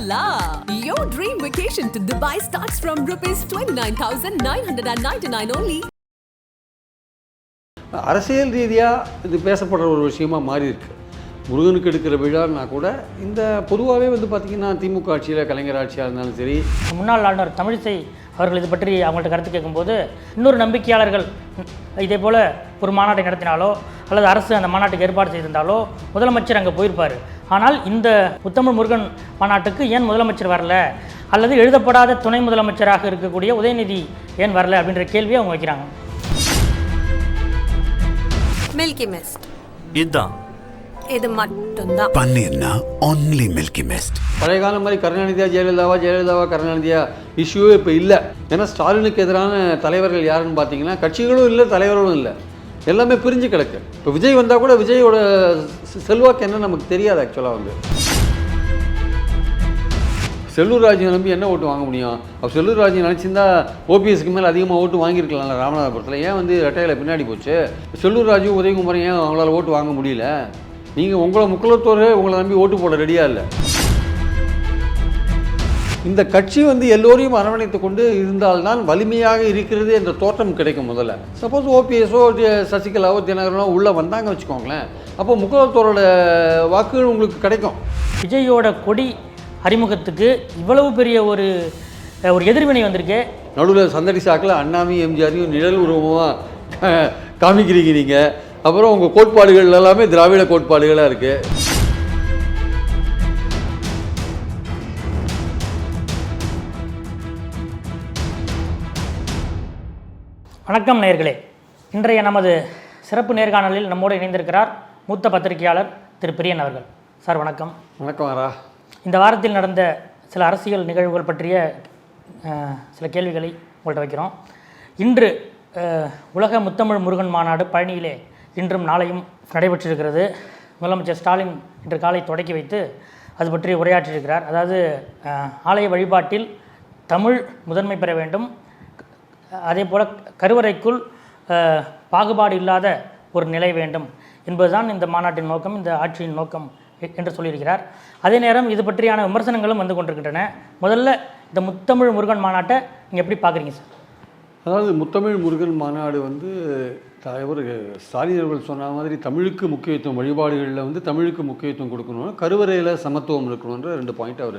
la! Your dream vacation to Dubai starts from rupees 29,999 only. அரசியல் ரீதியாக இது பேசப்படுற ஒரு விஷயமா மாறி இருக்கு முருகனுக்கு எடுக்கிற விழான்னா கூட இந்த பொதுவாகவே வந்து பார்த்திங்கன்னா திமுக ஆட்சியில் கலைஞர் ஆட்சியாக இருந்தாலும் சரி முன்னாள் ஆளுநர் தமிழிசை அவர்கள் இது பற்றி அவங்கள்ட்ட கருத்து கேட்கும்போது இன்னொரு நம்பிக்கையாளர்கள் இதே போல் ஒரு மாநாட்டை நடத்தினாலோ அல்லது அரசு அந்த மாநாட்டுக்கு ஏற்பாடு செய்திருந்தாலோ முதலமைச்சர் அங்கே போயிருப்பார். ஆனால் இந்த முத்தமிழ் முருகன் மாநாட்டுக்கு ஏன் முதலமைச்சர் வரல? அல்லது எழுதப்படாத துணை முதலமைச்சராக இருக்கக்கூடிய உதயநிதி ஏன் வரல? அப்படின்ற கேள்வியை அவங்க வைக்கிறாங்க. மில்கி மிஸ்ட் இதுதான். இது மட்டும்தான். பன்னீர்னா ஒன்லி மில்கி மிஸ்ட் பழைய காலம் மாதிரி கருணாநிதியா ஜெயலலிதாவா ஜெயலலிதாவா கருணாநிதியா இஷ்யூவே இப்போ இல்லை. ஏன்னா ஸ்டாலினுக்கு எதிரான தலைவர்கள் யாருன்னு பார்த்தீங்கன்னா கட்சிகளும் இல்லை தலைவர்களும் இல்லை. எல்லாமே பிரிஞ்சு கிடக்கு. இப்போ விஜய் வந்தால் கூட விஜயோட செ- செல்வாக்கு என்ன நமக்கு தெரியாது ஆக்சுவலாக வந்து. செல்லூர் ராஜை நம்பி என்ன ஓட்டு வாங்க முடியும்? அப்போ செல்லூர் ராஜை நினச்சிருந்தா ஓபிஎஸ்க்கு மேலே அதிகமாக ஓட்டு வாங்கியிருக்கலாம்ல ராமநாதபுரத்தில். ஏன் வந்து ரெட்டையில் பின்னாடி போச்சு? செல்லூர் ராஜு உதயகுமார் ஏன் அவங்களால ஓட்டு வாங்க முடியல? நீங்கள் உங்களை முக்குலத்தோர் உங்களை நம்பி ஓட்டு போட ரெடியாக இல்லை. இந்த கட்சி வந்து எல்லோரையும் அரவணைத்து கொண்டு இருந்தால்தான் வலிமையாக இருக்கிறது என்ற தோற்றம் கிடைக்கும் முதல்ல. சப்போஸ் ஓபிஎஸோ சசிகலாவோ தினகரனோ உள்ளே வந்தாங்க வச்சுக்கோங்களேன். அப்போ முக்குலத்தோரோட வாக்குகள் உங்களுக்கு கிடைக்கும். விஜயோட கொடி அறிமுகத்துக்கு இவ்வளவு பெரிய ஒரு ஒரு எதிர்வினை வந்திருக்கு. நடுவில் சந்தடி சாக்கில் அண்ணாமி எம்ஜிஆரையும் நிழல் உருவமாக காமிக்கிறீங்க நீங்கள் அப்புறம் உங்கள் கோட்பாடுகள் எல்லாமே திராவிட கோட்பாடுகளாக இருக்குது வணக்கம் நேயர்களே இன்றைய நமது சிறப்பு நேர்காணலில் நம்மோடு இணைந்திருக்கிறார் மூத்த பத்திரிகையாளர் திரு பிரியன் அவர்கள். சார் வணக்கம். வணக்கம் வரா இந்த வாரத்தில் நடந்த சில அரசியல் நிகழ்வுகள் பற்றிய சில கேள்விகளை உங்கள்கிட்ட வைக்கிறோம். இன்று உலக முத்தமிழ் முருகன் மாநாடு பழனியிலே இன்றும் நாளையும் நடைபெற்றிருக்கிறது. முதலமைச்சர் ஸ்டாலின் இன்று காலை தொடக்கி வைத்து அது பற்றி உரையாற்றியிருக்கிறார். அதாவது ஆலய வழிபாட்டில் தமிழ் முதன்மை பெற வேண்டும். அதே போல் கருவறைக்குள் பாகுபாடு இல்லாத ஒரு நிலை வேண்டும் என்பதுதான் இந்த மாநாட்டின் நோக்கம் இந்த ஆட்சியின் நோக்கம் என்று சொல்லியிருக்கிறார். அதே நேரம் இது பற்றியான விமர்சனங்களும் வந்து கொண்டிருக்கின்றன. முதல்ல இந்த முத்தமிழ் முருகன் மாநாட்டை நீங்கள் எப்படி பார்க்குறீங்க சார்? அதாவது முத்தமிழ் முருகன் மாநாடு வந்து தலைவர் ஸ்டாலின் அவர்கள் சொன்ன மாதிரி தமிழுக்கு முக்கியத்துவம் வழிபாடுகளில் வந்து தமிழுக்கு முக்கியத்துவம் கொடுக்கணும் கருவறையில் சமத்துவம் இருக்கணுன்ற ரெண்டு பாயிண்ட் அவர்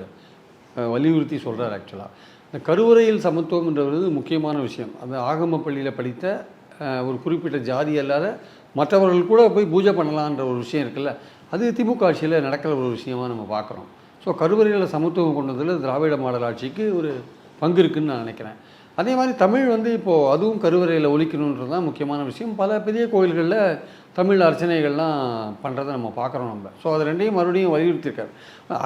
வலியுறுத்தி சொல்கிறார் ஆக்சுவலாக இந்த கருவறையில் சமத்துவம்ன்றது முக்கியமான விஷயம். அந்த ஆகம பள்ளியில் படித்த ஒரு குறிப்பிட்ட ஜாதி அல்லாத மற்றவர்கள் கூட போய் பூஜை பண்ணலான்ற ஒரு விஷயம் இருக்குல்ல அது திமுக ஆட்சியில் நடக்கிற ஒரு விஷயமாக நம்ம பார்க்குறோம். ஸோ கருவறையில் சமத்துவம் கொண்டதில் திராவிட மாடல் ஆட்சிக்கு ஒரு பங்கு இருக்குதுன்னு நான் நினைக்கிறேன். அதே மாதிரி தமிழ் வந்து இப்போது அதுவும் கருவறையில் ஒழிக்கணுன்றது தான் முக்கியமான விஷயம். பல பெரிய கோயில்களில் தமிழ் அர்ச்சனைகள்லாம் பண்ணுறதை நம்ம பார்க்குறோம் நம்ம. ஸோ அது ரெண்டையும் மறுபடியும் வலியுறுத்தியிருக்காரு.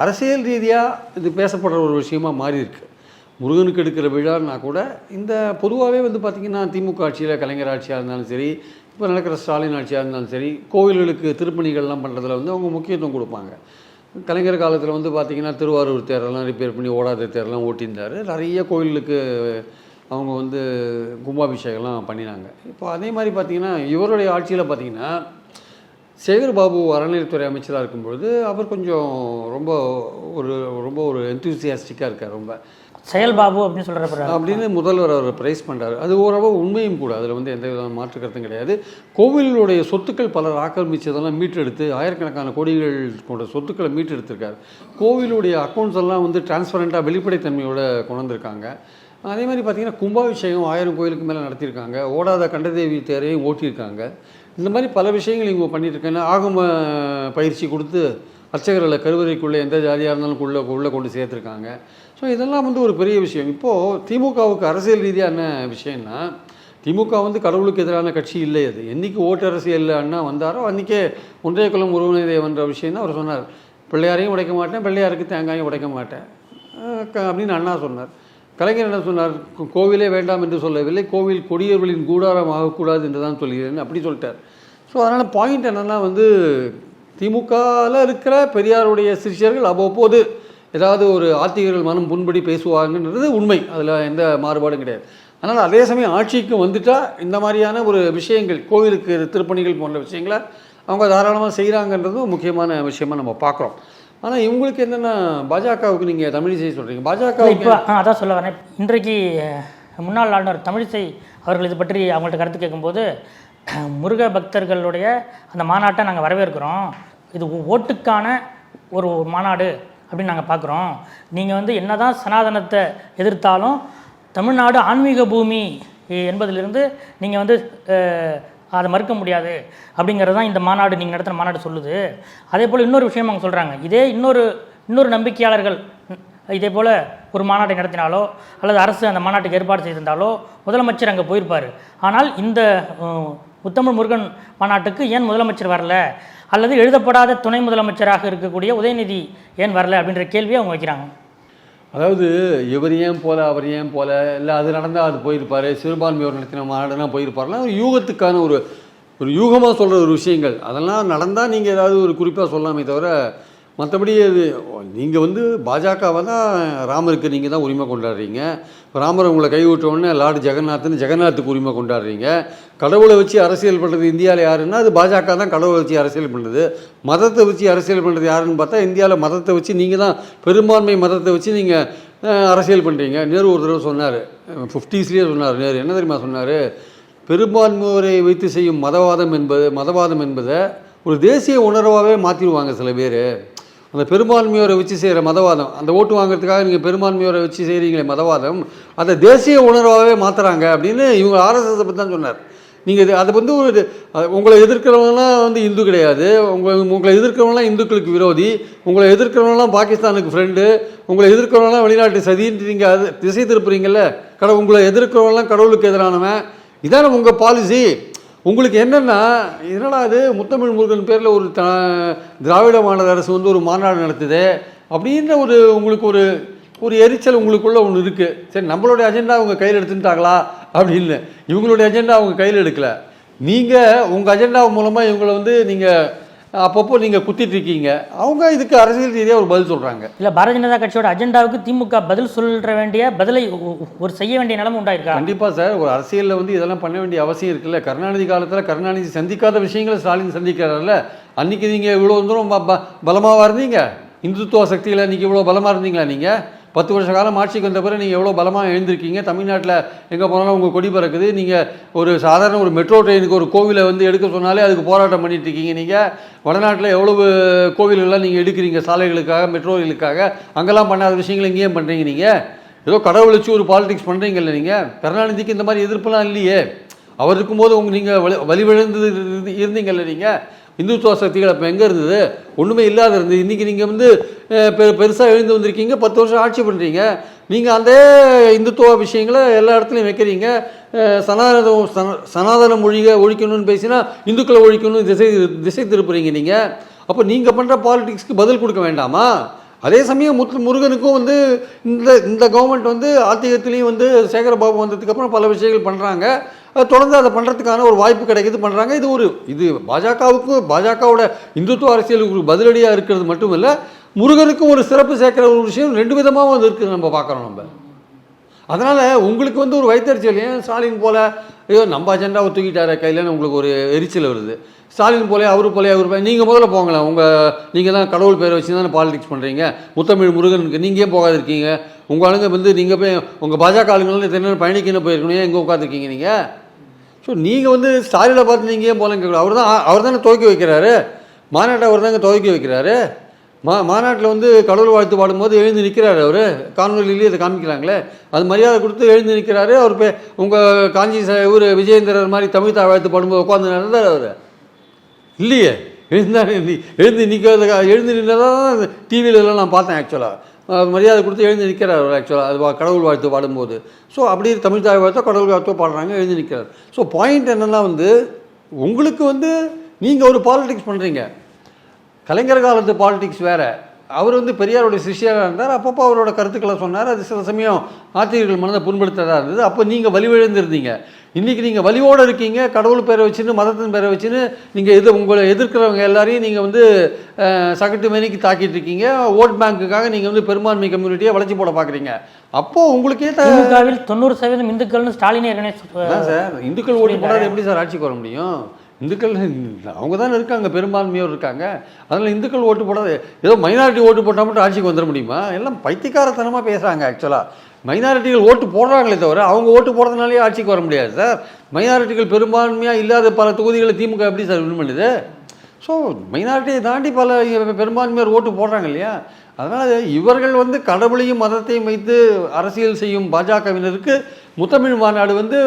அரசியல் ரீதியாக இது பேசப்படுற ஒரு விஷயமா மாறி இருக்கு முருகனுக்கு எடுக்கிற விழான்னா கூட இந்த பொதுவாகவே வந்து பார்த்திங்கன்னா திமுக ஆட்சியில் கலைஞர் ஆட்சியாக இருந்தாலும் சரி இப்போ நடக்கிற ஸ்டாலின் ஆட்சியாக இருந்தாலும் சரி கோவில்களுக்கு திருப்பணிகள்லாம் பண்ணுறதுல வந்து அவங்க முக்கியத்துவம் கொடுப்பாங்க. கலைஞர் காலத்தில் வந்து பார்த்திங்கன்னா திருவாரூர் தேரெல்லாம் ரிப்பேர் பண்ணி ஓடாத தேரெல்லாம் ஓட்டியிருந்தார். நிறைய கோயிலுக்கு அவங்க வந்து கும்பாபிஷேகம்லாம் பண்ணினாங்க. இப்போ அதே மாதிரி பார்த்திங்கன்னா இவருடைய ஆட்சியில் பார்த்திங்கன்னா சேகர் பாபு அறநிலையத்துறை அமைச்சராக இருக்கும்பொழுது அவர் கொஞ்சம் ரொம்ப ஒரு ரொம்ப ஒரு எந்தூசியாஸ்டிக்காக இருக்கார் ரொம்ப. செயல் பாபு அப்படின்னு சொல்கிற அப்படின்னு முதல்வர் அவர் பிரைஸ் பண்ணுறாரு அது ஓரளவு உண்மையும் கூட. அதில் வந்து எந்த விதமான மாற்று கருத்தும் கிடையாது. கோவிலுடைய சொத்துக்கள் பலர் ஆக்கிரமிச்சதெல்லாம் மீட்டெடுத்து ஆயிரக்கணக்கான கோடிகள் கொண்ட சொத்துக்களை மீட்டெடுத்திருக்காரு. கோவிலுடைய அக்கௌண்ட்ஸ் எல்லாம் வந்து டிரான்ஸ்பரண்ட்டாக வெளிப்படைத்தன்மையோட கொண்டு வந்திருக்காங்க. அதே மாதிரி பார்த்தீங்கன்னா கும்பாபிஷேகம் ஆயிரம் கோயிலுக்கு மேலே நடத்தியிருக்காங்க. ஓடாத கண்டதேவி தேரையும் ஓட்டியிருக்காங்க. இந்த மாதிரி பல விஷயங்கள் இவங்க பண்ணிட்டு ஆகம பயிற்சி கொடுத்து அர்ச்சகர்களை கருவறைக்குள்ளே எந்த ஜாதியாக இருந்தாலும் உள்ளே உள்ளே கொண்டு சேர்த்துருக்காங்க. ஸோ இதெல்லாம் வந்து ஒரு பெரிய விஷயம். இப்போது திமுகவுக்கு அரசியல் ரீதியான விஷயம்னா திமுக வந்து கடவுளுக்கு எதிரான கட்சி இல்லை அது. என்றைக்கு ஓட்டு அரசியல் அண்ணா வந்தாரோ அன்றைக்கே ஒன்றைய குலம் உறவினை விஷயம் தான் அவர் சொன்னார். பிள்ளையாரையும் உடைக்க மாட்டேன் பிள்ளையாருக்கு தேங்காயும் உடைக்க மாட்டேன். க- அப்படின்னு அண்ணா சொன்னார். கலைஞர் என்ன சொன்னார்? கோவிலே வேண்டாம் என்று சொல்லவில்லை கோவில் கொடியவர்களின் கூடாரம் ஆகக்கூடாது என்று தான் சொல்கிறேன் அப்படி சொல்லிட்டார். ஸோ அதனால் பாயிண்ட் என்னென்னா வந்து திமுகவில் இருக்கிற பெரியாருடைய சிஷியர்கள் அவ்வப்போது ஏதாவது ஒரு ஆத்திகர்கள் மனம் புண்படி பேசுவாங்கன்றது உண்மை. அதில் எந்த மாறுபாடும் கிடையாது. அதனால் அதே சமயம் ஆட்சிக்கு வந்துட்டால் இந்த மாதிரியான ஒரு விஷயங்கள் கோவிலுக்கு திருப்பணிகள் போன்ற விஷயங்களை அவங்க தாராளமாக செய்கிறாங்கன்றதும் முக்கியமான விஷயமாக நம்ம பார்க்குறோம். ஆனால் இவங்களுக்கு என்னென்னா பாஜகவுக்கு நீங்கள் தமிழிசை சொல்கிறீங்க பாஜக இப்போ அதான் சொல்ல வரேன். இன்றைக்கு முன்னாள் ஆளுநர் தமிழிசை அவர்கள் இது பற்றி அவங்கள்ட்ட கருத்து கேட்கும்போது முருக பக்தர்களுடைய அந்த மாநாட்டை நாங்கள் வரவேற்கிறோம். இது ஓட்டுக்கான ஒரு மாநாடு அப்படின்னு நாங்கள் பார்க்குறோம். நீங்கள் வந்து என்னதான் சனாதனத்தை எதிர்த்தாலும் தமிழ்நாடு ஆன்மீக பூமி என்பதிலிருந்து நீங்கள் வந்து அதை மறுக்க முடியாது அப்படிங்கிறது தான் இந்த மாநாடு நீங்கள் நடத்துகிற மாநாடு சொல்லுது. அதே போல் இன்னொரு விஷயம் அவங்க சொல்கிறாங்க இதே இன்னொரு இன்னொரு நம்பிக்கையாளர்கள் இதே போல் ஒரு மாநாட்டை நடத்தினாலோ அல்லது அரசு அந்த மாநாட்டுக்கு ஏற்பாடு செய்திருந்தாலோ முதலமைச்சர் அங்கே போயிருப்பார். ஆனால் இந்த அஹ், முத்தமிழ் முருகன் மாநாட்டுக்கு ஏன் முதலமைச்சர் வரல? அல்லது எழுதப்படாத துணை முதலமைச்சராக இருக்கக்கூடிய உதயநிதி ஏன் வரல? அப்படின்ற கேள்வியை அவங்க வைக்கிறாங்க. அதாவது இவர் ஏன் போல அவர் ஏன் போல இல்லை அது நடந்தால் அது போயிருப்பார் சிறுபான்மையோர் நடத்தின மாநாடுனா போயிருப்பார்லாம் ஒரு யூகத்துக்கான ஒரு ஒரு யூகமாக சொல்கிற ஒரு விஷயங்கள். அதெல்லாம் நடந்தால் நீங்கள் ஏதாவது ஒரு குறிப்பாக சொல்லலாமே தவிர மற்றபடி அது நீங்கள் வந்து பாஜகவை தான் ராமருக்கு நீங்கள் தான் உரிமை கொண்டாடுறீங்க. ராமர் உங்களை கைவிட்டோடனே லார்டு ஜெகநாத்னு ஜெகநாத்துக்கு உரிமை கொண்டாடுறீங்க. கடவுளை வச்சு அரசியல் பண்ணுறது இந்தியாவில் யாருன்னா அது பாஜக தான் கடவுளை வச்சு அரசியல் பண்ணுறது மதத்தை வச்சு அரசியல் பண்ணுறது யாருன்னு பார்த்தா இந்தியாவில் மதத்தை வச்சு நீங்கள் தான் பெரும்பான்மை மதத்தை வச்சு நீங்கள் அரசியல் பண்ணுறீங்க நேரு ஒரு தடவை சொன்னார். ஃபிஃப்டிஸ்லேயே சொன்னார் நேரு. என்ன தெரியுமா சொன்னார்? பெரும்பான்மையோரை வைத்து செய்யும் மதவாதம் என்பது மதவாதம் என்பதை ஒரு தேசிய உணர்வாகவே மாற்றிடுவாங்க சில பேர். அந்த பெரும்பான்மையோரை வச்சு செய்கிற மதவாதம். அந்த ஓட்டு வாங்குறதுக்காக நீங்கள் பெரும்பான்மையோரை வச்சு செய்கிறீங்களே மதவாதம் அதை தேசிய உணர்வாகவே மாற்றுறாங்க அப்படின்னு இவங்க ஆர்எஸ்எஸை பற்றி தான் சொன்னார். நீங்கள் இது அதை வந்து ஒரு உங்களை எதிர்க்கிறவங்கலாம் வந்து இந்து கிடையாது. உங்களை உங்களை எதிர்க்கிறவங்களாம் இந்துக்களுக்கு விரோதி. உங்களை எதிர்க்கிறவங்களாம் பாகிஸ்தானுக்கு ஃப்ரெண்டு உங்களை எதிர்க்கிறவங்களாம் வெளிநாட்டு சதின்னு நீங்கள் அது திசை திருப்புறீங்கல்ல. கடவுள் உங்களை எதிர்க்கிறவங்களாம் கடவுளுக்கு எதிரானவன். இதான உங்கள் பாலிசி உங்களுக்கு என்னென்னா என்னடா இது? முத்தமிழ் முருகன் பேரில் ஒரு த திராவிட மாநில அரசு வந்து ஒரு மாநாடு நடத்துது அப்படின்ற ஒரு உங்களுக்கு ஒரு ஒரு எரிச்சல் உங்களுக்குள்ளே ஒன்று இருக்குது சரி நம்மளுடைய அஜெண்டா அவங்க கையில் எடுத்துட்டாங்களா அப்படின்னு. இவங்களுடைய அஜெண்டா அவங்க கையில் எடுக்கலை. நீங்கள் உங்கள் அஜெண்டா மூலமாக இவங்களை வந்து நீங்கள் அப்பப்போ நீங்கள் குத்திட்டு இருக்கீங்க. அவங்க இதுக்கு அரசியல் ரீதியாக ஒரு பதில் சொல்கிறாங்க இல்லை பாரதிய ஜனதா கட்சியோட அஜெண்டாவுக்கு திமுக பதில் சொல்ற வேண்டிய பதிலை ஒரு செய்ய வேண்டிய நிலைமை உண்டாயிருக்கா? கண்டிப்பாக சார் ஒரு அரசியலில் வந்து இதெல்லாம் பண்ண வேண்டிய அவசியம் இருக்குல்ல. கருணாநிதி காலத்தில் கருணாநிதி சந்திக்காத விஷயங்களை ஸ்டாலின் சந்திக்கிறார்ல. அன்னைக்கு நீங்கள் இவ்வளோ தூரம் ப- ப- பலமாவா இருந்தீங்க இந்துத்துவ சக்தியில் அன்றைக்கி இவ்வளோ பலமாக இருந்தீங்களா நீங்கள் பத்து வருஷ காலம் ஆட்சிக்கு வந்த பிறகு நீங்கள் எவ்வளோ பலமாக எழுந்திருக்கீங்க? தமிழ்நாட்டில் எங்கே போனாலும் உங்கள் கொடி பறக்குது. நீங்கள் ஒரு சாதாரண ஒரு மெட்ரோ ட்ரெயினுக்கு ஒரு கோவிலை வந்து எடுக்க சொன்னாலே அதுக்கு போராட்டம் பண்ணிட்டு இருக்கீங்க. நீங்கள் வடநாட்டில் எவ்வளவு கோவில்கள்லாம் நீங்கள் எடுக்கிறீங்க? சாலைகளுக்காக மெட்ரோகளுக்காக. அங்கெல்லாம் பண்ணாத விஷயங்களை இங்கேயும் பண்ணுறீங்க நீங்கள் ஏதோ கடவுள் வச்சு ஒரு பாலிடிக்ஸ் பண்ணுறீங்கல்ல நீங்கள் கருணாநிதிக்கு இந்த மாதிரி எதிர்ப்புலாம் இல்லையே. அவர் இருக்கும்போது உங்க நீங்கள் வலி வழிவிழந்து இருந்து- இருந்தீங்கல்ல நீங்கள் இந்துத்துவ சக்திகள் அப்போ எங்கே இருந்தது? ஒன்றுமே இல்லாத இருந்தது. இன்றைக்கி நீங்கள் வந்து பெ பெருசாக எழுந்து வந்திருக்கீங்க. பத்து வருஷம் ஆட்சி பண்ணுறீங்க நீங்கள் அந்த இந்துத்துவ விஷயங்களை எல்லா இடத்துலையும் வைக்கிறீங்க. சனாதன சன- சனாதன மொழியை ஒழிக்கணும்னு பேசினா இந்துக்களை ஒழிக்கணும்னு திசை திசை திருப்புறீங்க நீங்கள் அப்போ நீங்கள் பண்ணுற பாலிடிக்ஸ்க்கு பதில் கொடுக்க வேண்டாமா? அதே சமயம் முத்து முருகனுக்கும் வந்து இந்த இந்த கவர்மெண்ட் வந்து ஆத்திகத்திலையும் வந்து சேகரபாபு வந்ததுக்கப்புறம் பல விஷயங்கள் பண்ணுறாங்க தொடர்ந்து அதை பண்ணுறதுக்கான ஒரு வாய்ப்பு கிடைக்குது பண்ணுறாங்க இது ஒரு இது பாஜகவுக்கும் பாஜகவோட இந்துத்துவ அரசியலுக்கு ஒரு பதிலடியாக இருக்கிறது மட்டும் இல்லை முருகனுக்கும் ஒரு சிறப்பு சேர்க்குற ஒரு விஷயம் ரெண்டு விதமாகவும் அது இருக்குது நம்ம பார்க்குறோம் நம்ம. அதனால் உங்களுக்கு வந்து ஒரு வைத்தறிச்சல் ஏன் ஸ்டாலின் போல? ஐயோ நம்ம அஜெண்டாவை தூக்கிட்டார கையிலன்னு உங்களுக்கு ஒரு எரிச்சல் வருது. ஸ்டாலின் போலே அவரு போலே அவர் போய் நீங்கள் முதல்ல போங்களேன். உங்கள் நீங்கள் தான் கடவுள் பேரை வச்சு தானே பாலிடிக்ஸ் பண்ணுறீங்க முத்தமிழ் முருகனுக்கு நீங்கள் ஏன் போகாது இருக்கீங்க உங்கள் ஆளுங்க வந்து நீங்கள் போய் உங்கள் பாஜக ஆளுங்களும் தென்ன பயணிக்கணும் போயிருக்கணும். ஏன் இங்கே உட்காந்துருக்கீங்க நீங்கள் ஸோ நீங்கள் வந்து ஸ்டாலினை பார்த்து நீங்கள் ஏன் கேட்கலாம் அவர் தான் அவர் தானே துவக்கி வைக்கிறாரு. மாநாட்டை அவர் தாங்க துவக்கி வைக்கிறாரு. மா மாநாட்டில் வந்து கடவுள் வாழ்த்து பாடும்போது எழுந்து நிற்கிறாரு அவர். காணொலியிலேயே இதை காமிக்கிறாங்களே அது மரியாதை கொடுத்து எழுந்து நிற்கிறாரு அவர் பே உங்கள் காஞ்சி ச- இவர் விஜயேந்திரர் மாதிரி தமிழ் தா வாழ்த்து பாடும்போது உட்காந்து நடந்தார் அவர். இல்லையே. எழுந்தாரு எழுந்து நிற்கிறது எழுந்து நின்றதான் டிவியிலலாம் நான் பார்த்தேன் ஆக்சுவலாக மரியாதை கொடுத்து எழுந்து நிற்கிறார் அவர் ஆக்சுவலாக அது வா- கடவுள் வாழ்த்து பாடும்போது. ஸோ அப்படி தமிழ் தாய் வாழ்த்தோ கடவுள் வாழ்த்தோ பாடுறாங்க எழுந்து நிற்கிறார். ஸோ பாயிண்ட் என்னென்னா வந்து உங்களுக்கு வந்து நீங்கள் ஒரு பாலிடிக்ஸ் பண்ணுறீங்க கலைஞர் காலத்து பாலிடிக்ஸ் வேறு. அவர் வந்து பெரியாருடைய சிஷ்யராக இருந்தார். அப்பப்போ அவரோட கருத்துக்களை சொன்னார். அது சில சமயம் ஆத்திரியர்கள் மனதை புண்படுத்ததாக இருந்தது. அப்போ நீங்கள் வலிவிழந்திருந்தீங்க இன்றைக்கி நீங்கள் வலிவோடு இருக்கீங்க கடவுள் பேரை வச்சுன்னு மதத்தின் பேரை வச்சுன்னு நீங்கள் எது உங்களை எதிர்க்கிறவங்க எல்லாரையும் நீங்கள் வந்து சகட்டு மேனிக்கு தாக்கிட்டு இருக்கீங்க. ஓட் பேங்க்குக்காக நீங்கள் வந்து பெரும்பான்மை கம்யூனிட்டியை வளர்ச்சி போட பார்க்குறீங்க அப்போது உங்களுக்கு திமுகவில் தொண்ணூறு சதவீதம் இந்துக்கள்னு ஸ்டாலினே சார் இந்துக்கள் ஓட்டு போடாத எப்படி சார் ஆட்சிக்கு வர முடியும்? இந்துக்கள் அவங்க தானே இருக்காங்க பெரும்பான்மையோர் இருக்காங்க. அதனால் இந்துக்கள் ஓட்டு போடாது ஏதோ மைனாரிட்டி ஓட்டு போட்டால் மட்டும் ஆட்சிக்கு வந்துட முடியுமா? எல்லாம் பைத்தியக்காரத்தனமாக பேசுகிறாங்க ஆக்சுவலாக மைனாரிட்டிகள் ஓட்டு போடுறாங்களே தவிர அவங்க ஓட்டு போடுறதுனாலே ஆட்சிக்கு வர முடியாது சார். மைனாரிட்டிகள் பெரும்பான்மையாக இல்லாத பல தொகுதிகளை திமுக எப்படி சார் வின் பண்ணுது? ஸோ மைனாரிட்டியை தாண்டி பல பெரும்பான்மையார் ஓட்டு போடுறாங்க இல்லையா? அதனால் இவர்கள் வந்து கடவுளையும் மதத்தையும் வைத்து அரசியல் செய்யும் பாஜகவினருக்கு முத்தமிழ் மாநாடு வந்து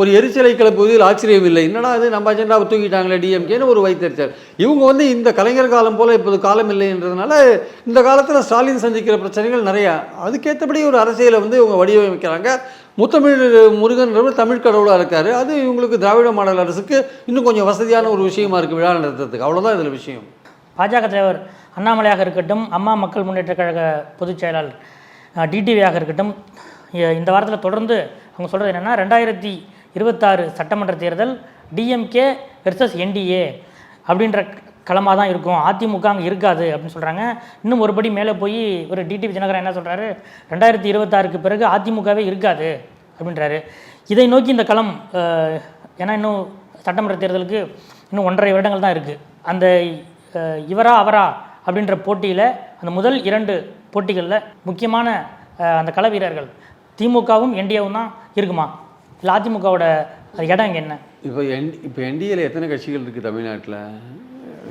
ஒரு எரிச்சலை கிளப்புவதில் ஆச்சரியம் இல்லை என்னடா இது? நம்ம அஜெண்டாவை தூக்கிட்டாங்களே டிஎம்கேன்னு ஒரு வைத்தறிச்சல். இவங்க வந்து இந்த கலைஞர் காலம் போல் இப்போது காலம் இல்லைன்றதுனால இந்த காலத்தில் ஸ்டாலின் சந்திக்கிற பிரச்சனைகள் நிறையா. அதுக்கேற்றபடி ஒரு அரசியலை வந்து இவங்க வடிவமைக்கிறாங்க. முத்தமிழ் முருகன்றவர் தமிழ் கடவுளாக இருக்கார். அது இவங்களுக்கு திராவிட மாடல் அரசுக்கு இன்னும் கொஞ்சம் வசதியான ஒரு விஷயமா இருக்குது விழா நடத்துறதுக்கு. அவ்வளோதான் இதில் விஷயம். பாஜக தலைவர் அண்ணாமலையாக இருக்கட்டும் அம்மா மக்கள் முன்னேற்ற கழக பொதுச் செயலாளர் டிடிவியாக இருக்கட்டும் இந்த வாரத்தில் தொடர்ந்து அவங்க சொல்கிறது என்னென்னா ரெண்டாயிரத்தி இருபத்தாறு சட்டமன்ற தேர்தல் டிஎம்கே வெர்சஸ் என்டிஏ அப்படின்ற களமாக தான் இருக்கும். அதிமுக அங்கே இருக்காது அப்படின்னு சொல்கிறாங்க இன்னும் ஒருபடி மேலே போய் ஒரு டிடிவி தினகரன் என்ன சொல்கிறாரு ரெண்டாயிரத்தி இருபத்தாறுக்கு பிறகு அதிமுகவே இருக்காது அப்படின்றாரு. இதை நோக்கி இந்த களம் ஏன்னா இன்னும் சட்டமன்ற தேர்தலுக்கு இன்னும் ஒன்றரை வருடங்கள் தான் இருக்குது அந்த இவரா அவரா அப்படின்ற போட்டியில் அந்த முதல் இரண்டு போட்டிகளில் முக்கியமான அந்த கள வீரர்கள் திமுகவும் என்டிஏவும் தான் இருக்குமா? இல்லை அதிமுகவோட இடம் இங்கே என்ன? இப்போ என் இப்போ என்டிஏல எத்தனை கட்சிகள் இருக்குது தமிழ்நாட்டில்?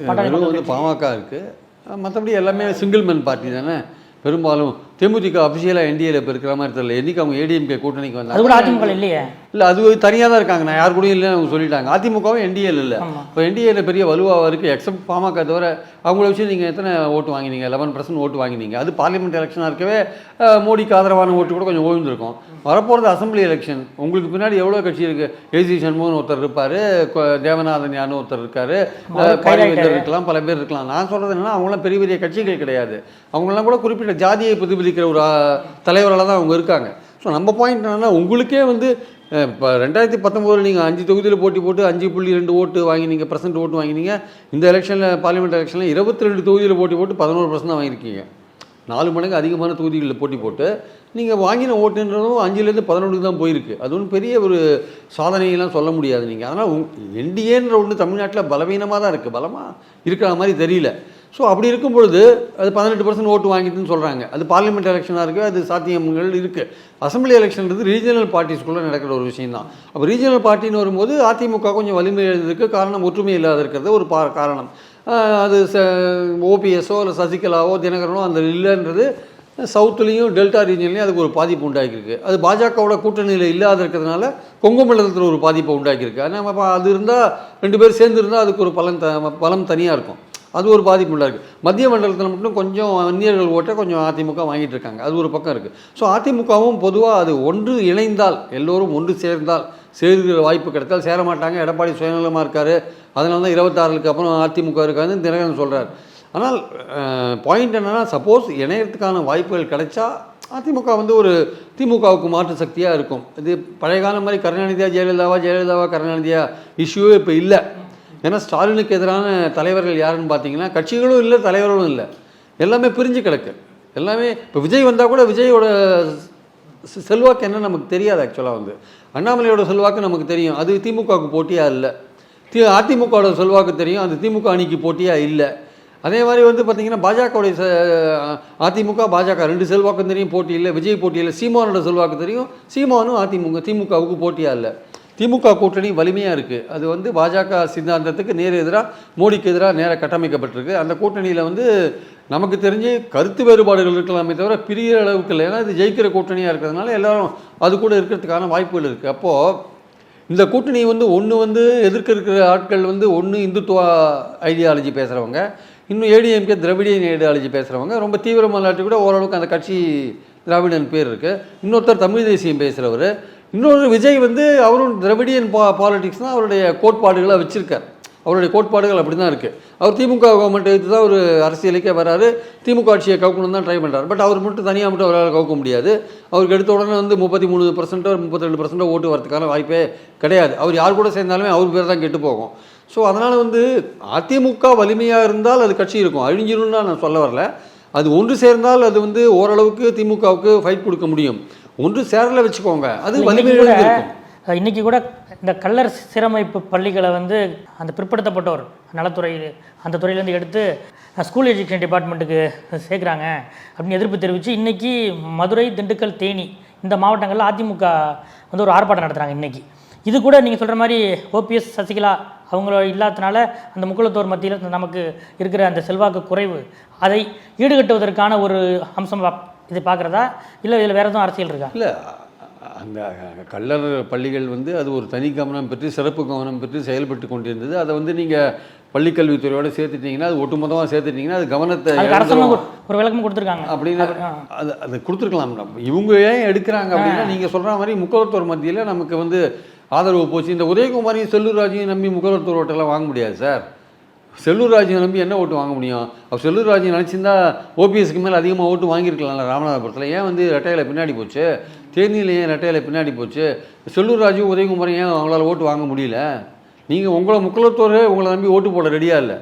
வந்து பாமக இருக்குது மற்றபடி எல்லாமே சிங்கிள் மேன் பார்ட்டி தானே. பெரும்பாலும் தேமுதிக அஃபிஷியலாக என்டிஏல இப்போ இருக்கிற மாதிரி தெரியல. என்னைக்கு அவங்க ஏடிஎம்கே கூட்டணிக்கு அது வந்தாங்க கூட அதிமுக இல்லையே? இல்லை அது தனியாக தான் இருக்காங்க. நான் யார் கூடயும் இல்லைன்னு அவங்க சொல்லிட்டாங்க. அதிமுகவும் என்டிஏல இல்லை. இப்போ என்டிஏல பெரிய வலுவாக இருக்குது எக்ஸப்ட் பாமக தவிர அவங்கள வச்சு நீங்கள் எத்தனை ஓட்டு வாங்கினீங்க? லெவன் பர்சன்ட் ஓட்டு வாங்கினீங்க. அது பார்லிமெண்ட் எலெக்ஷனாக இருக்கவே மோடிக்கு ஆதரவான ஓட்டு கூட கொஞ்சம் ஓய்ந்திருக்கும். வரப்போகிறது அசம்பிளி எலெக்ஷன் உங்களுக்கு பின்னாடி எவ்வளோ கட்சி இருக்குது ஏசி சண்முகன் ஒருத்தர் இருப்பார். தேவநாதன் யான்னு ஒருத்தர் இருக்காரு. பாரிவேந்தர் இருக்கலாம் பல பேர் இருக்கலாம். நான் சொல்கிறது என்னன்னா அவங்களாம் பெரிய பெரிய கட்சிகள் கிடையாது. அவங்களாம் கூட குறிப்பிட்ட ஜாதியை இருக்கிற ஒரு தலைவரால் தான் அவங்க இருக்காங்க. ஸோ நம்ம பாயிண்ட் என்னென்னா உங்களுக்கே வந்து இப்போ ரெண்டாயிரத்தி பத்தொம்போதில் நீங்கள் அஞ்சு தொகுதியில் போட்டி போட்டு அஞ்சு புள்ளி ரெண்டு ஓட்டு வாங்கினீங்க பர்சன்ட் ஓட்டு வாங்கினீங்க இந்த எலெக்ஷனில் பார்லிமெண்ட் எலெக்ஷனில் இருபத்தி ரெண்டு தொகுதியில் போட்டி போட்டு பதினோரு பர்சன்ட் வாங்கியிருக்கீங்க. நாலு மடங்கு அதிகமான தொகுதிகளில் போட்டி போட்டு நீங்கள் வாங்கின ஓட்டுன்றதும் அஞ்சுலேருந்து பதினொன்றுக்கு தான் போயிருக்கு. அது ஒன்றும் பெரிய ஒரு சாதனையெல்லாம் சொல்ல முடியாது நீங்கள் அதனால் என்டிஏன்ற ஒன்று தமிழ்நாட்டில் பலவீனமாக தான் இருக்குது பலமாக இருக்கிற மாதிரி தெரியல. ஸோ அப்படி இருக்கும் பொழுது அது பதினெட்டு பர்சன்ட் ஓட்டு வாங்கிட்டுன்னு சொல்கிறாங்க அது பார்லிமெண்ட் எலெக்ஷனாக இருக்குது அது சாத்தியங்கள் இருக்குது அசம்பிளி எலெக்ஷன்றது ரீஜனல் பார்ட்டிஸ்குள்ளே நடக்கிற ஒரு விஷயம் தான் அப்போ ரீஜனல் பார்ட்டின்னு வரும்போது அதிமுக கொஞ்சம் வலிமை எழுதுறதுக்கு காரணம் ஒற்றுமை இல்லாத இருக்கிறது ஒரு பா காரணம். அது ச ஓபிஎஸோ இல்லை சசிகலாவோ தினகரனோ அந்த இல்லைன்றது சவுத்துலேயும் டெல்டா ரீஜன்லேயும் அதுக்கு ஒரு பாதிப்பு உண்டாக்கியிருக்கு அது பாஜகவோட கூட்டணியில் இல்லாத இருக்கிறதுனால கொங்கு மண்டலத்தில் ஒரு பாதிப்பை உண்டாக்கியிருக்கு. ஆனால் அது இருந்தால் ரெண்டு பேர் சேர்ந்து இருந்தால் அதுக்கு ஒரு பலன் த பலம் தனியாக இருக்கும். அது ஒரு பாதிப்பு இருக்குது மத்திய மண்டலத்தில் மட்டும் கொஞ்சம் அந்நியர்கள் ஓட்ட கொஞ்சம் அதிமுக வாங்கிட்டு இருக்காங்க. அது ஒரு பக்கம் இருக்குது ஸோ அதிமுகவும் பொதுவாக அது ஒன்று இணைந்தால் எல்லோரும் ஒன்று சேர்ந்தால் சேருகிற வாய்ப்பு கிடைத்தால் சேர மாட்டாங்க. எடப்பாடி சுயநலமாக இருக்கார். அதனால தான் இருபத்தாறுக்கு அப்புறம் அதிமுக இருக்காருன்னு தினகரன் சொல்கிறார் ஆனால் பாயிண்ட் என்னென்னா சப்போஸ் இணையத்துக்கான வாய்ப்புகள் கிடைச்சா அதிமுக வந்து ஒரு திமுகவுக்கு மாற்று சக்தியாக இருக்கும். இது பழைய காலம் மாதிரி கருணாநிதியா ஜெயலலிதாவா ஜெயலலிதாவா கருணாநிதியா இஷ்யூவே இப்போ இல்லை. ஏன்னா ஸ்டாலினுக்கு எதிரான தலைவர்கள் யாருன்னு பார்த்தீங்கன்னா கட்சிகளும் இல்லை தலைவர்களும் இல்லை. எல்லாமே பிரிஞ்சு கிடக்கு. எல்லாமே இப்போ விஜய் வந்தால் கூட விஜயோட செல்வாக்கு என்ன நமக்கு தெரியாது ஆக்சுவலாக வந்து. அண்ணாமலையோட செல்வாக்கு நமக்கு தெரியும். அது திமுகவுக்கு போட்டியாக இல்லை. தி அதிமுகவோட செல்வாக்கு தெரியும். அது திமுக அணிக்கு போட்டியாக இல்லை. அதே மாதிரி வந்து பார்த்தீங்கன்னா பாஜகவுடைய அதிமுக பாஜக ரெண்டு செல்வாக்கும் தெரியும் போட்டி இல்லை. விஜய் போட்டி இல்லை. சீமானோட செல்வாக்கு தெரியும். சீமானும் அதிமுக திமுகவுக்கு போட்டியாக இல்லை. திமுக கூட்டணி வலிமையாக இருக்குது அது வந்து பாஜக சித்தாந்தத்துக்கு நேர் எதிராக மோடிக்கு எதிராக நேராக கட்டமைக்கப்பட்டிருக்கு. அந்த கூட்டணியில் வந்து நமக்கு தெரிஞ்சு கருத்து வேறுபாடுகள் இருக்கலாமே தவிர பிரிய அளவுக்கு இல்லை. ஏன்னா இது ஜெயிக்கிற கூட்டணியாக இருக்கிறதுனால எல்லாரும் அது கூட இருக்கிறதுக்கான வாய்ப்புகள் இருக்குது அப்போது இந்த கூட்டணி வந்து ஒன்று வந்து எதிர்க்க இருக்கிற ஆட்கள் வந்து ஒன்று இந்துத்துவ ஐடியாலஜி பேசுகிறவங்க இன்னும் ஏடிஎம்கே திராவிடியன் ஐடியாலஜி பேசுகிறவங்க ரொம்ப தீவிரமாக இல்லாட்டி கூட ஓரளவுக்கு அந்த கட்சி திராவிடன் பேர் இருக்குது இன்னொருத்தர் தமிழ் தேசியம் பேசுகிறவர் இன்னொரு விஜய் வந்து அவரும் திரவிடியன் பா பாலிடிக்ஸ் தான் அவருடைய கோட்பாடுகளை வச்சுருக்கார். அவருடைய கோட்பாடுகள் அப்படி தான் இருக்குது அவர் திமுக கவர்மெண்ட் எடுத்து தான் ஒரு அரசியலுக்கே வராரு. திமுக ஆட்சியை கவுக்கணும் தான் ட்ரை பண்ணுறாரு பட் அவர் மட்டும் தனியாக மட்டும் அவரால் கவுக்க முடியாது. அவருக்கு எடுத்த உடனே வந்து முப்பத்தி மூணு பர்சன்ட்டோ முப்பத்தி ரெண்டு பர்சன்ட்டோ ஓட்டு வரதுக்கான வாய்ப்பே கிடையாது. அவர் யார் கூட சேர்ந்தாலுமே அவர் பேர் தான் கெட்டு போகும். ஸோ அதனால் வந்து அதிமுக வலிமையாக இருந்தால் அது கட்சி இருக்கும். அழிஞ்சிரும்னு நான் சொல்ல வரல. அது ஒன்று சேர்ந்தால் அது வந்து ஓரளவுக்கு திமுகவுக்கு ஃபைட் கொடுக்க முடியும். ஒன்று சேரல வச்சுக்கோங்க. அது இல்ல, வலிமை இன்னைக்கு கூட இந்த கள்ளர் சீரமைப்பு பள்ளிகளை வந்து அந்த பிற்படுத்தப்பட்டோர் நலத்துறை அந்த துறையிலேருந்து எடுத்து ஸ்கூல் எஜுகேஷன் டிபார்ட்மெண்ட்டுக்கு சேர்க்குறாங்க அப்படின்னு எதிர்ப்பு தெரிவித்து இன்னைக்கு மதுரை திண்டுக்கல் தேனி இந்த மாவட்டங்களில் அதிமுக வந்து ஒரு ஆர்ப்பாட்டம் நடத்துகிறாங்க இன்னைக்கு. இது கூட நீங்கள் சொல்கிற மாதிரி ஓபிஎஸ் சசிகலா அவங்கள இல்லாதனால அந்த முக்குளத்தோர் மத்தியில் நமக்கு இருக்கிற அந்த செல்வாக்கு குறைவு. அதை ஈடுகட்டுவதற்கான ஒரு அம்சம் இது பார்க்குறதா? இல்லை இதில் வேறு எதுவும் அரசியல் இருக்கா? இல்லை அந்த கள்ளர் பள்ளிகள் வந்து அது ஒரு தனி கவனம் பெற்று சிறப்பு கவனம் பெற்று செயல்பட்டு கொண்டிருந்தது. அதை வந்து நீங்கள் பள்ளிக்கல்வித்துறையோட சேர்த்துட்டீங்கன்னா அது ஒட்டுமொத்தமாக சேர்த்துட்டீங்கன்னா அது கவனத்தை. ஒரு- விளக்கம் கொடுத்துருக்காங்க. அப்படின்னு அது அது கொடுத்துருக்கலாம். இவங்க ஏன் எடுக்கிறாங்க அப்படின்னா நீங்கள் சொல்கிற மாதிரி முக்கலத்தோர் மத்தியில் நமக்கு வந்து ஆதரவு போச்சு. இந்த உதயகுமாரையும் செல்லூர் ராஜையும் நம்பி முக்கலத்தோர் ஓட்டெல்லாம் வாங்க முடியாது சார். செல்லூர் ராஜையும் நம்பி என்ன ஓட்டு வாங்க முடியும்? அப்போ செல்லூர் ராஜு நினச்சிருந்தா ஓபிஎஸ்க்கு மேலே அதிகமாக ஓட்டு வாங்கியிருக்கலாம்ல ராமநாதபுரத்தில். ஏன் வந்து ரெட்டையில் பின்னாடி போச்சு? தேனியில் ஏன் ரெட்டையில் பின்னாடி போச்சு? செல்லூர் ராஜு உதயகுமாரையும் ஏன் அவங்களால் ஓட்டு வாங்க முடியல? நீங்கள் உங்களை முக்குலத்தோர் உங்களை நம்பி ஓட்டு போட ரெடியாக இல்லை.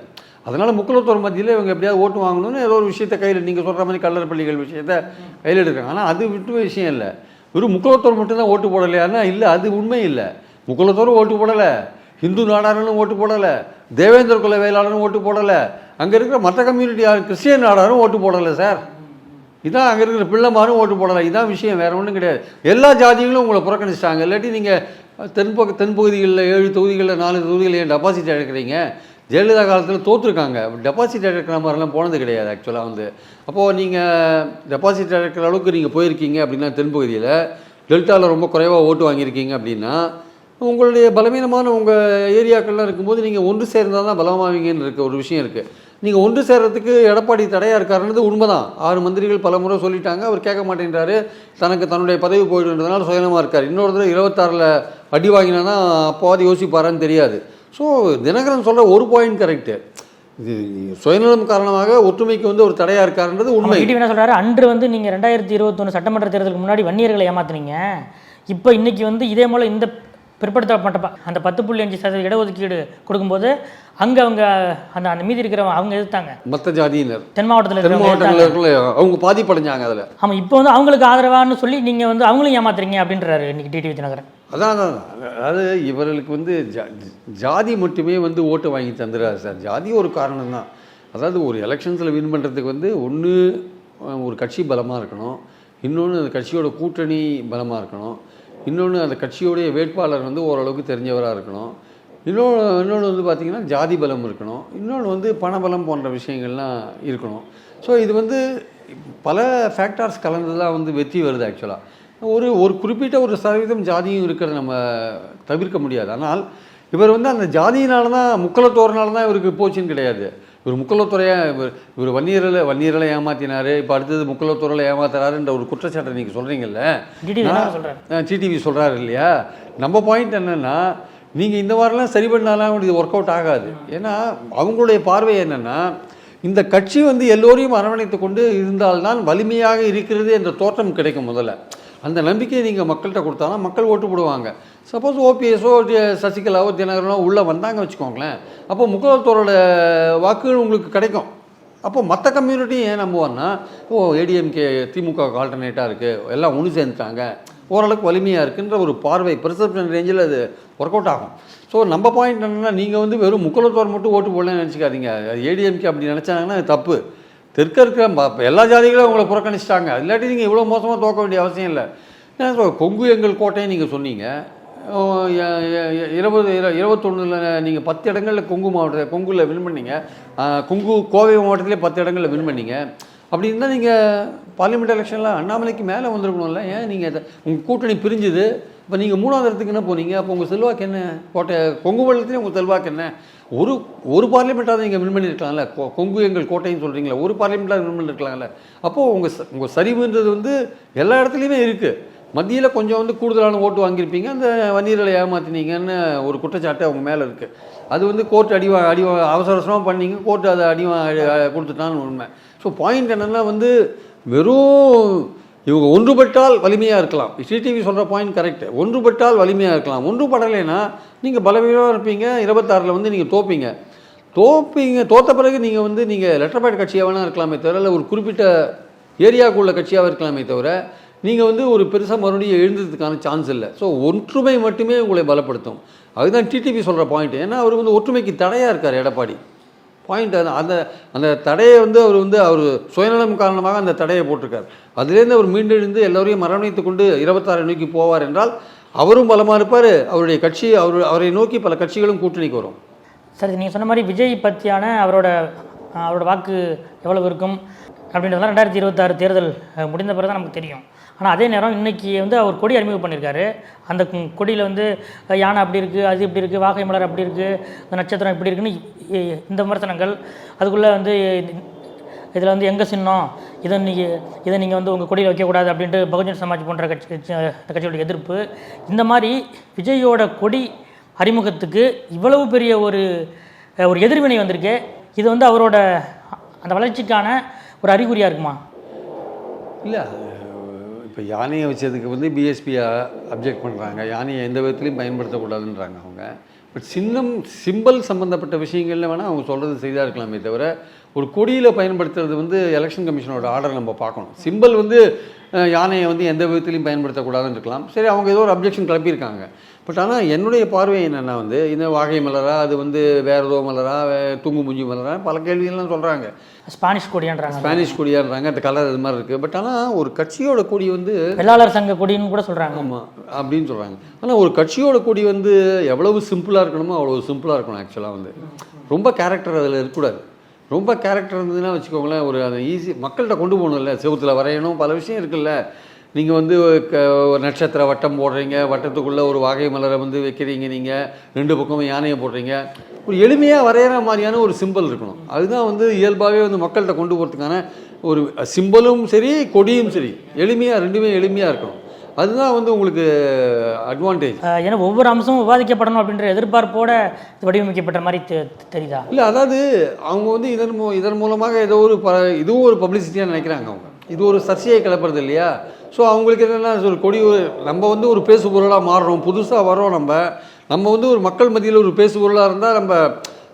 அதனால் முக்குலத்தோர் மத்தியில் இவங்க எப்படியாவது ஓட்டு வாங்கணும்னு ஏதோ ஒரு விஷயத்தை கையில் நீங்கள் சொல்கிற மாதிரி கல்லர் பள்ளிகள் விஷயத்தை கையில் எடுக்கிறாங்க. ஆனால் அது விட்டு விஷயம் இல்லை. வெறும் முக்குலத்தோர் மட்டும்தான் ஓட்டு போடலையானா இல்லை அது உண்மை இல்லை. முக்குலத்தோர் ஓட்டு போடலை. ஹிந்து நாடாரும் ஓட்டு போடலை தேவேந்திர குல வேளாளரும் ஓட்டு போடலை அங்கே இருக்கிற மற்ற கம்யூனிட்டி கிறிஸ்டியன் நாடாரும் ஓட்டு போடலை சார். இதான் அங்கே இருக்கிற பிள்ளைமாரும் ஓட்டு போடலை இதான் விஷயம் வேறு ஒன்றும் கிடையாது. எல்லா ஜாதிகளும் உங்களை புறக்கணிச்சிட்டாங்க இல்லாட்டி நீங்கள் தென்பக்க தென்பகுதிகளில் ஏழு தொகுதிகளில் நாலு தொகுதிகளில் ஏன் டெபாசிட் எடுக்கிறீங்க? ஜெயலலிதா காலத்தில் தோற்றுருக்காங்க டெபாசிட் எடுக்கிற மாதிரிலாம் போனது கிடையாது ஆக்சுவலாக வந்து. அப்போது நீங்கள் டெபாசிட் எடுக்கிற அளவுக்கு நீங்கள் போயிருக்கீங்க அப்படின்னா தென்பகுதியில் டெல்டாவில் ரொம்ப குறைவாக ஓட்டு வாங்கியிருக்கீங்க அப்படின்னா உங்களுடைய பலவீனமான உங்கள் ஏரியாக்கள்லாம் இருக்கும்போது நீங்கள் ஒன்று சேர்ந்தால் தான் பலமாவீங்கன்னு இருக்க ஒரு விஷயம் இருக்குது நீங்கள் ஒன்று சேர்கிறதுக்கு எடப்பாடி தடையாக இருக்காருன்றது உண்மை தான் ஆறு மந்திரிகள் பல முறை சொல்லிட்டாங்க அவர் கேட்க மாட்டேன்றாரு. தனக்கு தன்னுடைய பதவி போயிடுன்றதுனால சுயநலமாக இருக்கார். இன்னொரு தடவை இருபத்தாறில் அடி வாங்கினா அப்போது யோசிப்பாரான்னு தெரியாது. ஸோ தினகரன் சொல்கிற ஒரு பாயிண்ட் கரெக்டு இது சுயநலம் காரணமாக ஒற்றுமைக்கு வந்து ஒரு தடையாக இருக்காருன்றது உண்மை. என்ன சொல்கிறாரு அன்று வந்து நீங்கள் ரெண்டாயிரத்தி இருபத்தொன்று சட்டமன்ற தேர்தலுக்கு முன்னாடி வன்னியர்களை ஏமாத்துனீங்க. இப்போ இன்னைக்கு வந்து இதே போல் இந்த பிற்படுத்தப்பட்ட ப- அந்த பத்து புள்ளி அஞ்சு சதவீத இடஒதுக்கீடு கொடுக்கும்போது அங்கே அவங்க அந்த அந்த மீதி இருக்கிறவங்க அவங்க எதிர்த்தாங்க. மற்ற ஜாதியினர். தென் மாவட்டத்தில் இருக்கிறவங்க அவங்க பாதிப்படைஞ்சாங்க அதில். ஆமாம் இப்போ வந்து அவங்களுக்கு ஆதரவான்னு சொல்லி நீங்கள் வந்து அவங்களும் ஏமாத்துறீங்க அப்படின்றாரு இன்னைக்கு டிடிவி தினகரன் அதான் அதான் அதாவது இவர்களுக்கு வந்து ஜாதி மட்டுமே வந்து ஓட்டு வாங்கி தந்துடாது சார். ஜாதி ஒரு காரணம் தான். அதாவது ஒரு எலெக்ஷன்ஸில் வின் பண்ணுறதுக்கு வந்து ஒன்று ஒரு கட்சி பலமாக இருக்கணும். இன்னொன்று அந்த கட்சியோட கூட்டணி பலமாக இருக்கணும். இன்னொன்று அந்த கட்சியோடைய வேட்பாளர் வந்து ஓரளவுக்கு தெரிஞ்சவராக இருக்கணும். இன்னொன்று இன்னொன்று வந்து பார்த்திங்கன்னா ஜாதி பலம் இருக்கணும். இன்னொன்று வந்து பணபலம் போன்ற விஷயங்கள்லாம் இருக்கணும். ஸோ இது வந்து பல ஃபேக்டர்ஸ் கலந்து தான் வந்து வெற்றி வருது ஆக்சுவலாக ஒரு ஒரு குறிப்பிட்ட ஒரு சதவீதம் ஜாதியும் இருக்கிறத நம்ம தவிர்க்க முடியாது. ஆனால் இவர் வந்து அந்த ஜாதியினால தான் முக்கலத்தோரனால தான் இவருக்கு போச்சுன்னு கிடையாது. இவர் முக்கலத்துறையா இவர் இவர் வன்னியரில் வன்னியரில் ஏமாத்தினாரு இப்போ அடுத்தது முக்கலத்துறையில் ஏமாத்துறாருன்ற ஒரு குற்றச்சாட்டை நீங்கள் சொல்கிறீங்கல்ல டிடிவி டிடிவி சொல்கிறாரு இல்லையா? நம்ம பாயிண்ட் என்னென்னா நீங்கள் இந்த மாதிரிலாம் சரி பண்ணாலாம் இது ஒர்க் அவுட் ஆகாது. ஏன்னா அவங்களுடைய பார்வை என்னென்னா இந்த கட்சி வந்து எல்லோரையும் அரவணைத்து கொண்டு இருந்தால்தான் வலிமையாக இருக்கிறது என்ற தோற்றம் கிடைக்கும் முதல்ல. அந்த நம்பிக்கையை நீங்கள் மக்கள்கிட்ட கொடுத்தாதான் மக்கள் ஓட்டு போடுவாங்க. சப்போஸ் ஓபிஎஸோ சசிகலாவோ தினகரனோ உள்ளே வந்தாங்க வச்சுக்கோங்களேன். அப்போ முகலத்தோரோட வாக்குகள் உங்களுக்கு கிடைக்கும். அப்போ மற்ற கம்யூனிட்டியும் ஏன் நம்புவான்னா ஓ ஏடிஎம்கே திமுக ஆல்டர்னேட்டாக இருக்குது எல்லாம் ஒன்று சேர்ந்துட்டாங்க. ஓரளவுக்கு வலிமையாக இருக்குன்ற ஒரு பார்வை பெர்செப்ஷன் ரேஞ்சில் அது ஒர்க் அவுட் ஆகும். ஸோ நம்ம பாயிண்ட் என்னென்னா நீங்கள் வந்து வெறும் முக்குலத்தோர் மட்டும் ஓட்டு போடலன்னு நினச்சிக்காதீங்க. ஏடிஎம்கே அப்படி நினச்சாங்கன்னா அது தப்பு. தெற்க இருக்கிற எல்லா ஜாதிகளும் உங்களை புறக்கணிச்சிட்டாங்க. இல்லாட்டி நீங்கள் இவ்வளோ மோசமாக தோக்க வேண்டிய அவசியம் இல்லை. ஏன்னா கொங்கு எங்கள் கோட்டைன்னு நீங்கள் சொன்னீங்க. இருபது இர- இருபத்தொன்னுல நீங்கள் பத்து இடங்களில் கொங்கு மாவட்ட கொங்குல வின் பண்ணீங்க. கொங்கு கோவை மாவட்டத்திலே பத்து இடங்களில் வின் பண்ணீங்க. அப்படி இருந்தால் நீங்கள் பார்லிமெண்ட் எலெக்ஷனில் அண்ணாமலைக்கு மேலே வந்திருக்கணும்ல. ஏன் நீங்கள் உங்கள் கூட்டணி பிரிஞ்சுது. இப்போ நீங்கள் மூணாவது இடத்துக்கு என்ன போனீங்க? அப்போ உங்கள் செல்வாக்கு என்ன? கோட்டை கொங்கு மண்டலத்திலே உங்கள் செல்வாக்கு என்ன? ஒரு ஒரு பார்லிமெண்ட்டாக நீங்கள் வின் பண்ணியிருக்கலாம்ல கொங்கு எங்கள் கோட்டைன்னு சொல்கிறீங்களா ஒரு பார்லிமெண்ட்டாக வின் பண்ணியிருக்கலாம்ல அப்போது உங்கள் உங்கள் சரிவுன்றது வந்து எல்லா இடத்துலையுமே இருக்குது மத்தியில் கொஞ்சம் வந்து கூடுதலான ஓட்டு வாங்கியிருப்பீங்க அந்த வன்னியர்களை ஏமாத்தினீங்கன்னு ஒரு குற்றச்சாட்டு அவங்க மேலே இருக்குது அது வந்து கோர்ட் அடி அடிவா அடி அவசர அவசரமாக பண்ணீங்க கோர்ட் அதை அடிவா கொடுத்துட்டான்னு உண்மை. ஸோ பாயிண்ட் என்னென்னா வந்து வெறும் இவங்க ஒன்றுபட்டால் வலிமையாக இருக்கலாம். சிடிவி சொல்கிற பாயிண்ட் கரெக்ட் ஒன்றுபட்டால் வலிமையாக இருக்கலாம். ஒன்றுபடலைன்னா நீங்கள் பலவீனமாக இருப்பீங்க இருபத்தாறில் வந்து நீங்கள் தோப்பீங்க. தோப்பீங்க தோத்த பிறகு நீங்கள் வந்து நீங்கள் லெட்டர் பேட் கட்சியாக வேணால் இருக்கலாமே தவிர இல்லை ஒரு குறிப்பிட்ட ஏரியாவுக்குள்ள கட்சியாக இருக்கலாமே தவிர நீங்கள் வந்து ஒரு பெருசாக மறுபடியும் எழுந்ததுக்கான சான்ஸ் இல்லை. ஸோ ஒற்றுமை மட்டுமே உங்களை பலப்படுத்தும். அதுதான் டிடிபி சொல்கிற பாயிண்ட் ஏன்னா அவர் வந்து ஒற்றுமைக்கு தடையாக இருக்கார் எடப்பாடி. பாயிண்ட் அது அந்த அந்த தடையை வந்து அவர் வந்து அவர் சுயநலம் காரணமாக அந்த தடையை போட்டிருக்கார். அதுலேருந்து அவர் மீண்டெழுந்து எல்லோரையும் மரணித்து கொண்டு இருபத்தாறு நோக்கி போவார் என்றால் அவரும் பலமாக இருப்பார் அவருடைய கட்சி அவர் அவரை நோக்கி பல கட்சிகளும் கூட்டணிக்கு வரும். சரி நீங்கள் சொன்ன மாதிரி விஜய் பற்றியான அவரோட அவரோட வாக்கு எவ்வளவு இருக்கும்? அப்படின்றதெல்லாம் ரெண்டாயிரத்தி இருபத்தாறு தேர்தல் முடிந்த பிறகு தான் நமக்கு தெரியும். ஆனால் அதே நேரம் இன்னைக்கு வந்து அவர் கொடி அறிமுகம் பண்ணியிருக்காரு அந்த கொடியில் வந்து யானை அப்படி இருக்குது அது இப்படி இருக்குது வாகை மலர் அப்படி இருக்குது இந்த நட்சத்திரம் இப்படி இருக்குன்னு இந்த விமர்சனங்கள். அதுக்குள்ளே வந்து இதில் வந்து எங்கே சின்னம்? இதை நீங்கள் இதை நீங்கள் வந்து உங்கள் கொடியில் வைக்கக்கூடாது அப்படின்ட்டு பகுஜன் சமாஜ் போன்ற கட்சி கட்சியோட எதிர்ப்பு. இந்த மாதிரி விஜயோட கொடி அறிமுகத்துக்கு இவ்வளவு பெரிய ஒரு ஒரு எதிர்வினை வந்திருக்கு. இது வந்து அவரோட அந்த வளர்ச்சிக்கான ஒரு அறிகுறியாக இருக்குமா? இல்லை இப்போ யானையை வச்சதுக்கு வந்து பிஎஸ்பியை அப்ஜெக்ட் பண்ணுறாங்க யானையை எந்த விதத்துலையும் பயன்படுத்தக்கூடாதுன்றாங்க அவங்க. பட் சின்னம் சிம்பல் சம்மந்தப்பட்ட விஷயங்கள்ல வேணால் அவங்க சொல்கிறது செய்தாக இருக்கலாமே தவிர ஒரு கொடியில் பயன்படுத்துறது வந்து எலெக்ஷன் கமிஷனோட ஆர்டர் நம்ம பார்க்கணும். சிம்பல் வந்து யானையை வந்து எந்த விதத்துலையும் பயன்படுத்தக்கூடாதுன்னு இருக்கலாம். சரி அவங்க ஏதோ ஒரு அப்ஜெக்ஷன் கிளப்பியிருக்காங்க. பட் ஆனால் என்னுடைய பார்வை என்னென்னா வந்து இந்த வாகை மலரா அது வந்து வேற ஏதோ மலரா தூங்கு முஞ்சி மலரா பல கேள்விகள்லாம் சொல்கிறாங்க ஸ்பானிஷ் கொடின்றாங்க ஸ்பானிஷ் கொடியாடுறாங்க அந்த கலர் இது மாதிரி இருக்குது பட் ஆனால் ஒரு கட்சியோட கொடி வந்து வெள்ளாளர் சங்க கொடின்னு கூட சொல்கிறாங்க ஆமாம் அப்படின்னு சொல்கிறாங்க ஆனால் ஒரு கட்சியோட கொடி வந்து எவ்வளவு சிம்பிளாக இருக்கணுமோ அவ்வளோ சிம்பிளாக இருக்கணும் ஆக்சுவலாக வந்து. ரொம்ப கேரக்டர் அதில் இருக்கக்கூடாது. ரொம்ப கேரக்டர் இருந்ததுன்னா வச்சுக்கோங்களேன் ஒரு அதை ஈஸி மக்கள்கிட்ட கொண்டு போகணும்ல. செவுத்துல வரையணும் பல விஷயம் இருக்குல்ல. நீங்கள் வந்து க ஒரு நட்சத்திர வட்டம் போடுறீங்க வட்டத்துக்குள்ளே ஒரு வாகை மலரை வந்து வைக்கிறீங்க நீங்கள் ரெண்டு பக்கமும் யானையை போடுறீங்க. ஒரு எளிமையாக வரைகிற மாதிரியான ஒரு சிம்பல் இருக்கணும். அதுதான் வந்து இயல்பாகவே வந்து மக்கள்கிட்ட கொண்டு போகிறதுக்கான ஒரு சிம்பலும் சரி கொடியும் சரி எளிமையாக ரெண்டுமே எளிமையாக இருக்கணும். அதுதான் வந்து உங்களுக்கு அட்வான்டேஜ் ஏன்னா ஒவ்வொரு அம்சமும் விவாதிக்கப்படணும் அப்படின்ற எதிர்பார்ப்போட வடிவமைக்கப்பட்ட மாதிரி தெரியுதா? இல்லை அதாவது அவங்க வந்து இதன் மூ இதன் மூலமாக ஏதோ ஒரு ப இதுவும் ஒரு பப்ளிசிட்டியாக நினைக்கிறாங்க அவங்க. இது ஒரு சர்ச்சையை கிளப்புறது இல்லையா? ஸோ அவங்களுக்கு என்னென்னா ஒரு கொடி நம்ம வந்து ஒரு பேசு பொருளாக மாறுறோம். புதுசாக வரோம் நம்ம. நம்ம வந்து ஒரு மக்கள் மத்தியில் ஒரு பேசு பொருளாக இருந்தால் நம்ம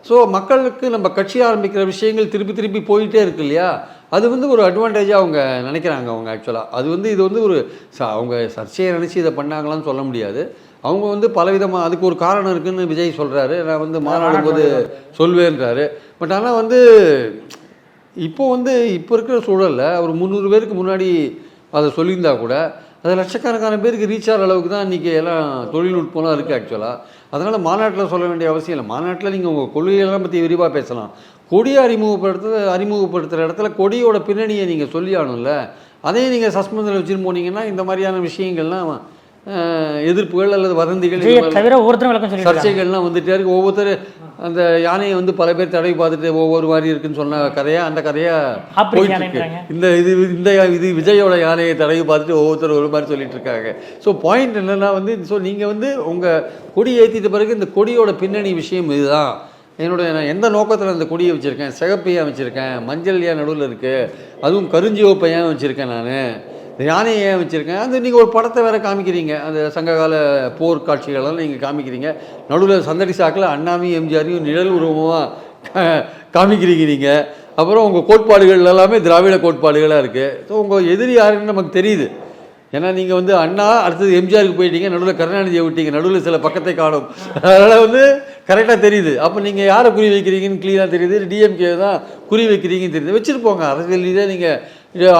ஸோ மக்களுக்கு நம்ம கட்சி ஆரம்பிக்கிற விஷயங்கள் திருப்பி திருப்பி போயிட்டே இருக்கு இல்லையா? அது வந்து ஒரு அட்வான்டேஜாக அவங்க நினைக்கிறாங்க அவங்க ஆக்சுவலாக அது வந்து இது வந்து ஒரு ச- அவங்க சர்ச்சையை நினச்சி இதை பண்ணாங்களான்னு சொல்ல முடியாது. அவங்க வந்து பலவிதமாக அதுக்கு ஒரு காரணம் இருக்குன்னு விஜய் சொல்கிறாரு நான் வந்து மாநாடு போது சொல்வேன்றாரு. பட் ஆனால் வந்து இப்போ வந்து இப்போ இருக்கிற சூழலில் ஒரு முந்நூறு பேருக்கு முன்னாடி அதை சொல்லியிருந்தா கூட அது லட்சக்கணக்கான பேருக்கு ரீச் ஆகிற அளவுக்கு தான் இன்றைக்கி எல்லாம் தொழில்நுட்பம்லாம் இருக்குது ஆக்சுவலாக அதனால் மாநாட்டில் சொல்ல வேண்டிய அவசியம் இல்லை. மாநாட்டில் நீங்கள் உங்கள் கொள்கையெல்லாம் பற்றி விரிவாக பேசலாம். கொடியை அறிமுகப்படுத்த அறிமுகப்படுத்துகிற இடத்துல கொடியோட பின்னணியை நீங்கள் சொல்லி ஆகணும்ல. அதையும் நீங்கள் சஸ்பெண்டில் வச்சுட்டு போனீங்கன்னா இந்த மாதிரியான விஷயங்கள்லாம் எதிர்ப்புகள் அல்லது வதந்திகள் தவிர ஒவ்வொருத்தரும் விளக்கம் சர்ச்சைகள்லாம் வந்துட்டே இருக்கு. ஒவ்வொருத்தர் அந்த யானையை வந்து பல பேர் தடவி பார்த்துட்டு ஒவ்வொரு மாதிரி இருக்குன்னு சொன்ன கதையா? அந்த கதையா போயிட்டு இருக்கு. இந்த இது இந்த இது விஜயோட யானையை தடவி பார்த்துட்டு ஒவ்வொருத்தர் ஒரு மாதிரி சொல்லிட்டு இருக்காங்க. ஸோ பாயிண்ட் என்னன்னா வந்து ஸோ நீங்கள் வந்து உங்கள் கொடி ஏற்றிட்ட பிறகு இந்த கொடியோட பின்னணி விஷயம் இதுதான். என்னுடைய நான் எந்த நோக்கத்தில் அந்த கொடியை வச்சுருக்கேன்? சிகப்பு ஏன் வச்சுருக்கேன். மஞ்சள் ஏன் நடுவில் இருக்குது அதுவும் கருஞ்சிவப்பை ஏன் வச்சுருக்கேன் நான். நானே யானையை ஏன் வச்சுருக்கேன்? அது நீங்கள் ஒரு படத்தை வேறு காமிக்கிறீங்க. அந்த சங்ககால போர் காட்சிகளெல்லாம் நீங்கள் காமிக்கிறீங்க. நடுவில் சந்தடி சாக்கில் அண்ணாமையும் எம்ஜிஆரையும் நிழல் உருவமாக காமிக்கிறீங்க. நீங்கள் அப்புறம் உங்கள் கோட்பாடுகள் எல்லாமே திராவிட கோட்பாடுகளாக இருக்குது ஸோ உங்கள் எதிரி யாருன்னு நமக்கு தெரியுது. ஏன்னா நீங்கள் வந்து அண்ணா அடுத்தது எம்ஜிஆருக்கு போயிட்டீங்க. நடுவில் கருணாநிதியை விட்டீங்க. நடுவில் சில பக்கத்தை காணும். அதனால் வந்து கரெக்டாக தெரியுது. அப்போ நீங்கள் யாரை குறி வைக்கிறீங்கன்னு க்ளீனாக தெரியுது. டிஎம்கே தான் குறி வைக்கிறீங்கன்னு தெரியுது. வச்சுருப்போங்க. அரசியல் ரீதியாக நீங்கள்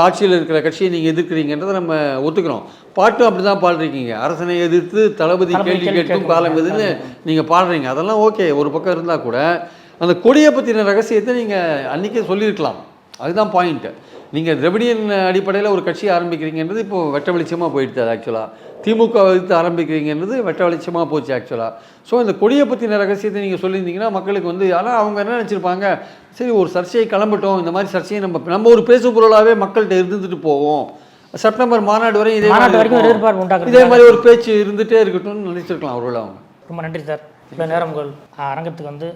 ஆட்சியில் இருக்கிற கட்சியை நீங்கள் எதிர்க்கிறீங்கன்றதை நம்ம ஒத்துக்கிறோம். பாட்டும் அப்படி தான் பாடுறீங்க அரசனை எதிர்த்து தளபதி கேள்வி கேட்கும். காலம் எதுன்னு நீங்கள் பாடுறீங்க. அதெல்லாம் ஓகே. ஒரு பக்கம் இருந்தால் கூட அந்த கொடியை பற்றின ரகசியத்தை நீங்கள் அன்றைக்கே சொல்லியிருக்கலாம். அதுதான் பாயிண்ட்டு நீங்கள் திரவிடியன் அடிப்படையில் ஒரு கட்சி ஆரம்பிக்கிறீங்கன்றது இப்போ வெட்ட வெளிச்சமாக போயிடுது அது ஆக்சுவலாக திமுக எதிர்த்து ஆரம்பிக்கிறீங்கன்றது வெட்ட வெளிச்சமாக போச்சு ஆக்சுவலாக ஸோ இந்த கொடியை பற்றின ரகசியத்தை நீங்கள் சொல்லியிருந்தீங்கன்னா மக்களுக்கு வந்து ஆனால் அவங்க என்ன நினச்சிருப்பாங்க? சரி ஒரு சர்ச்சையை கிளம்பட்டோம் இந்த மாதிரி சர்ச்சையை நம்ம நம்ம ஒரு பேசு பொருளாகவே மக்கள்கிட்ட இருந்துட்டு போவோம். செப்டம்பர் மாநாடு வரை இதே மாதிரி. இதே மாதிரி ஒரு பேச்சு இருந்துகிட்டே இருக்கட்டும்னு நினச்சிருக்கலாம் அவர்கள் அவங்க ரொம்ப நன்றி சார். இவ்வளோ நேரம் உங்கள் அரங்கத்துக்கு வந்து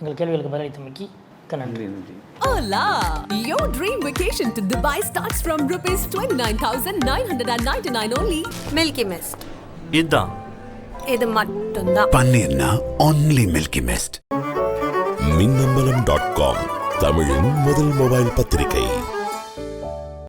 எங்கள் கேள்விகளுக்கு பதிலளித்தமைக்கு மிக்க நன்றி நன்றி நன்றி. Hola! Your dream vacation to Dubai starts from rupees 29,999 only. Milky Mist இதான். இது மட்டும்தான். பன்னீர்னா only Milky Mist Minnambalam dot com தமிழின் முதல் மொபைல் பத்திரிகை.